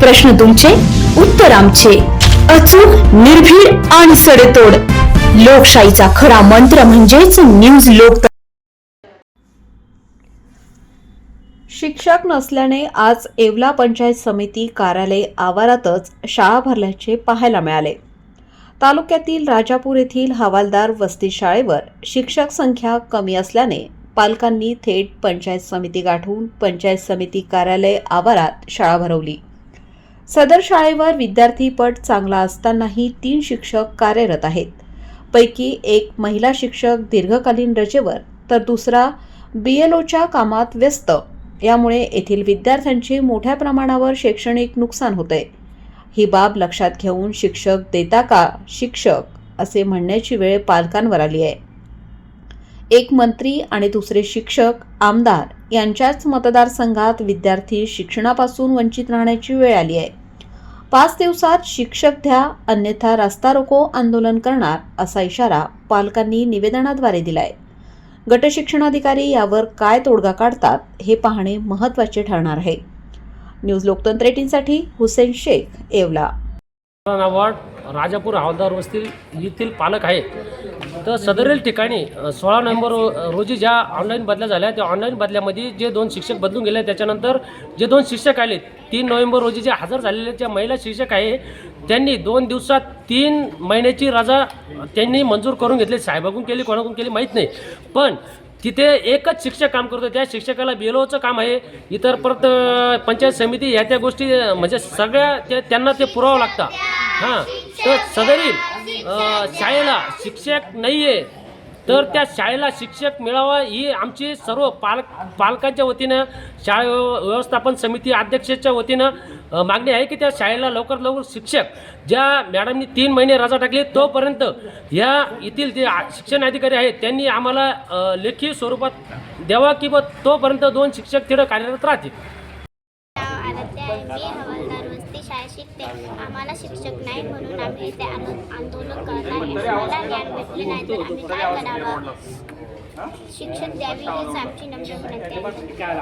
प्रश्न तुमचे उत्तर आमचे. अचूक निर्भीड आणि सडेतोड. लोकशाहीचा खरा मंत्र म्हणजेच न्यूज लोक शिक्षक नसल्याने आज येवला पंचायत समिती कार्यालय आवारातच शाळा भरल्याचे पाहायला मिळाले. तालुक्यातील राजापूर येथील हवालदार वस्ती शाळेवर शिक्षक संख्या कमी असल्याने पालकांनी थेट पंचायत समिती गाठून पंचायत समिती कार्यालय आवारात शाळा भरवली. सदर शाळेवर विद्यार्थी पट चांगला असतानाही तीन शिक्षक कार्यरत आहेत. पैकी एक महिला शिक्षक दीर्घकालीन रजेवर तर दुसरा बी एल ओच्या कामात व्यस्त. यामुळे येथील विद्यार्थ्यांचे मोठ्या प्रमाणावर शैक्षणिक नुकसान होते ही बाब लक्षात घेऊन शिक्षक देता का शिक्षक असे म्हणण्याची वेळ पालकांवर आली आहे. एक मंत्री आणि दुसरे शिक्षक आमदार यांच्याच मतदारसंघात विद्यार्थी शिक्षणापासून वंचित राहण्याची वेळ आली आहे. पाच दिवसात शिक्षक द्या अन्यथा रास्ता रोको आंदोलन करणार असा इशारा पालकांनी निवेदनाद्वारे दिलाय. गटशिक्षणाधिकारी यावर काय तोडगा काढतात हे पाहणे महत्त्वाचे ठरणार आहे. न्यूज लोकतंत्र एटीनसाठी हुसेन शेख येवला. अवॉर्ड राजापूर हवालदार वस्ती येथील पालक आहे तर सदरील ठिकाणी सोळा नोव्हेंबर रो- रोजी ज्या ऑनलाईन बदल्या झाल्या त्या ऑनलाईन बदल्यामध्ये जे दोन शिक्षक बदलून गेले त्याच्यानंतर जे दोन शिक्षक आले तीन नोव्हेंबर रोजी जे हजर झालेले ज्या महिला शिक्षक आहे त्यांनी दोन दिवसात तीन महिन्याची रजा त्यांनी मंजूर करून घेतली. साहेबाकडून केली कोणाकडून केली माहीत नाही. पण तिथे एकच शिक्षक काम करतो त्या शिक्षकाला बेलोचं काम आहे. इतर परत पंचायत समिती ह्या त्या गोष्टी म्हणजे सगळ्या ते त्यांना ते पुरावं लागतं. हां तर सदरील शाळेला शिक्षक नाही आहे तर त्या शाळेला शिक्षक मिळावा ही आमची सर्व पालक पालकांच्या वतीनं शाळा व्यव- व्यवस्थापन समिती अध्यक्षाच्या वतीनं मागणी आहे की त्या शाळेला लवकर लवकर शिक्षक ज्या मॅडमनी तीन महिने रजा टाकली तोपर्यंत या येथील जे शिक्षण अधिकारी आहेत त्यांनी आम्हाला लेखी स्वरूपात द्यावा की तोपर्यंत दोन शिक्षक तिथं कार्यरत राहतील. आराध्य आहे. मी हवालदार वस्ती शाळेत शिकते. आम्हाला शिक्षक नाही म्हणून आम्ही इथे आंदोलन करत आहे. मला ज्ञान भेटले नाही तर आम्ही काय करावं? शिक्षक द्यावी हीच आमची नम्र विनंती आहे.